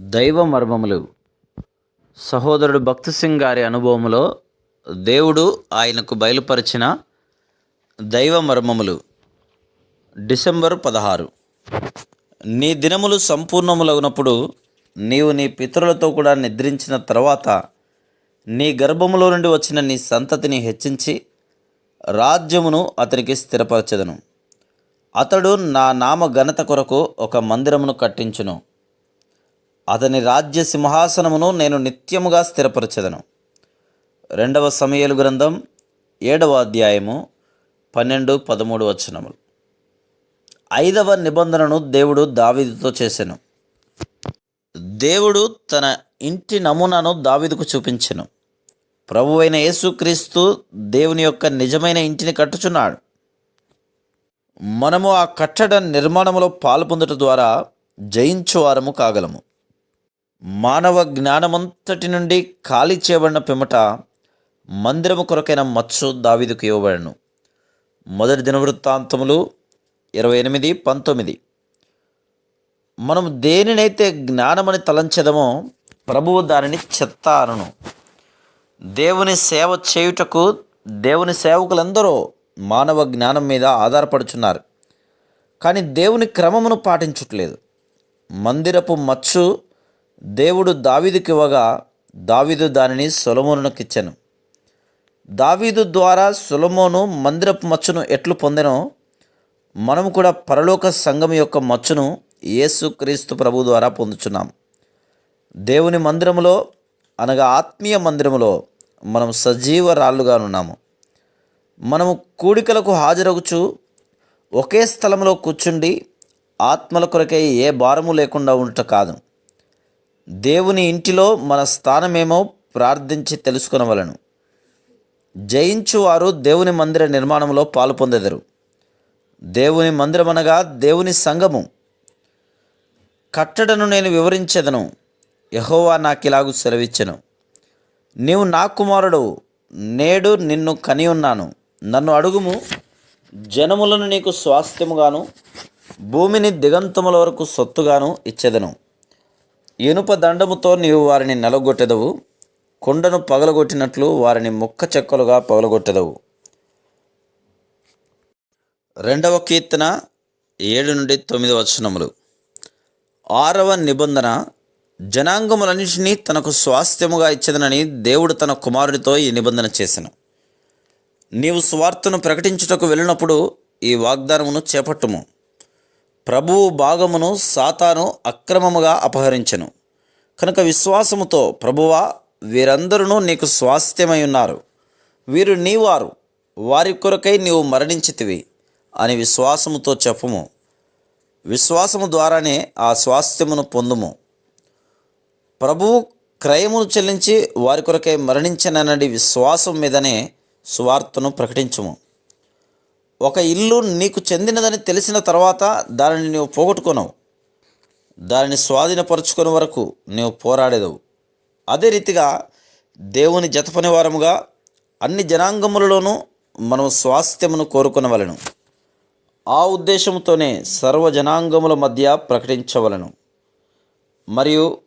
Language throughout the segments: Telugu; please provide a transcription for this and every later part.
దైవ మర్మములు. సహోదరుడు భక్తి సింగ్ గారి అనుభవములో దేవుడు ఆయనకు బయలుపరిచిన దైవ మర్మములు. డిసెంబర్ పదహారు. నీ దినములు సంపూర్ణములగునప్పుడు నీవు నీ పితరులతో కూడా నిద్రించిన తర్వాత నీ గర్భములో నుండి వచ్చిన నీ సంతతిని హెచ్చించి రాజ్యమును అతనికి స్థిరపరచదను. అతడు నా నామ ఘనత కొరకు ఒక మందిరమును కట్టించును. అతని రాజ్య సింహాసనమును నేను నిత్యముగా స్థిరపరచదను. రెండవ సమయలు గ్రంథం ఏడవ అధ్యాయము పన్నెండు పదమూడు వచనములు. ఐదవ నిబంధనను దేవుడు దావీదుతో చేసెను. దేవుడు తన ఇంటి నమూనాను దావీదుకు చూపించెను. ప్రభువైన యేసుక్రీస్తు దేవుని యొక్క నిజమైన ఇంటిని కట్టుచున్నాడు. మనము ఆ కట్టడ నిర్మాణంలో పాల్పొందుట ద్వారా జయించువారము కాగలము. మానవ జ్ఞానమంతటి నుండి ఖాళీ చేయబడిన పిమ్మట మందిరము కొరకైన మత్స్సు దావీదుకు ఇవ్వబడను. మొదటి దినవృత్తాంతములు ఇరవై ఎనిమిది పంతొమ్మిది. మనం దేనినైతే జ్ఞానమని తలంచెదమో ప్రభువు దానిని చెత్త అనను దేవుని సేవ చేయుటకు దేవుని సేవకులందరూ మానవ జ్ఞానం మీద ఆధారపడుచున్నారు. కానీ దేవుని క్రమమును పాటించట్లేదు. మందిరపు మచ్చు దేవుడు దావీదుకి ఇవ్వగా దావీదు దానిని సొలమోనుకిచ్చాను దావీదు ద్వారా సొలమోను మందిరపు మచ్చును ఎట్లు పొందెనో మనము కూడా పరలోక సంఘం యొక్క మచ్చును యేసుక్రీస్తు ప్రభు ద్వారా పొందుచున్నాం. దేవుని మందిరములో అనగా ఆత్మీయ మందిరములో మనం సజీవ రాళ్ళుగా ఉన్నాము మనము కూడికలకు హాజరగుచు ఒకే స్థలంలో కూర్చుండి ఆత్మల కొరకై ఏ భారము లేకుండా ఉంట కాదు. దేవుని ఇంటిలో మన స్థానమేమో ప్రార్థించి తెలుసుకునవలను. జయించువారు దేవుని మందిర నిర్మాణంలో పాలు పొందెదరు. దేవుని మందిరం అనగా దేవుని సంఘము. కట్టడను నేను వివరించెదను. యహోవా నాకిలాగు సెలవిచ్చెను. నీవు నా కుమారుడు నేడు నిన్ను కని ఉన్నాను. నన్ను అడుగుము జనములను నీకు స్వాస్థ్యముగాను భూమిని దిగంతముల వరకు సొత్తుగాను ఇచ్చెదను. ఇనుప దండముతో నీవు వారిని నలగొట్టెదవు కొండను పగలగొట్టినట్లు వారిని ముక్క చెక్కలుగా పగలగొట్టెదవు. రెండవ కీర్తన ఏడు నుండి తొమ్మిది వచనములు. ఆరవ నిబంధన జనాంగములన్నింటినీ తనకు స్వాస్థ్యముగా ఇచ్చదనని దేవుడు తన కుమారుడితో ఈ నిబంధన చేసిన. నీవు స్వార్థను ప్రకటించుటకు వెళ్ళినప్పుడు ఈ వాగ్దానమును చేపట్టుము. ప్రభువు భాగమును సాతాను అక్రమముగా అపహరించెను. కనుక విశ్వాసముతో ప్రభువా వీరందరూ నీకు స్వాస్థ్యమై ఉన్నారు. వీరు నీవారు వారి కొరకై నీవు మరణించితివి అని విశ్వాసముతో చెప్పుము. విశ్వాసము ద్వారానే ఆ స్వాస్థ్యమును పొందుము. ప్రభువు క్రయమును చెల్లించి వారి కొరకై మరణించననడి విశ్వాసం మీదనే సువార్తను ప్రకటించుము. ఒక ఇల్లు నీకు చెందినదని తెలిసిన తర్వాత దానిని నీవు పోగొట్టుకున్నావు దానిని స్వాధీనపరుచుకునే వరకు నీవు పోరాడేదవు. అదే రీతిగా దేవుని జతపని వారముగా అన్ని జనాంగములలోనూ మనం స్వాస్థ్యమును కోరుకునవలను. ఆ ఉద్దేశంతోనే సర్వజనాంగముల మధ్య ప్రకటించవలను. మరియు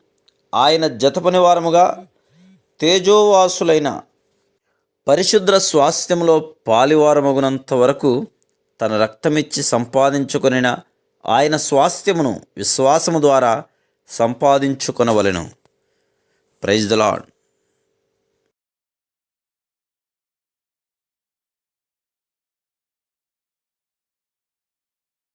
ఆయన జతపని వారముగా తేజోవాసులైన పరిశుద్ర స్వాస్థ్యములో పాలివారమగునంత వరకు తన రక్తమిచ్చి సంపాదించుకొనిన ఆయన స్వాస్థ్యమును విశ్వాసము ద్వారా సంపాదించుకొనవలెను. Praise the lord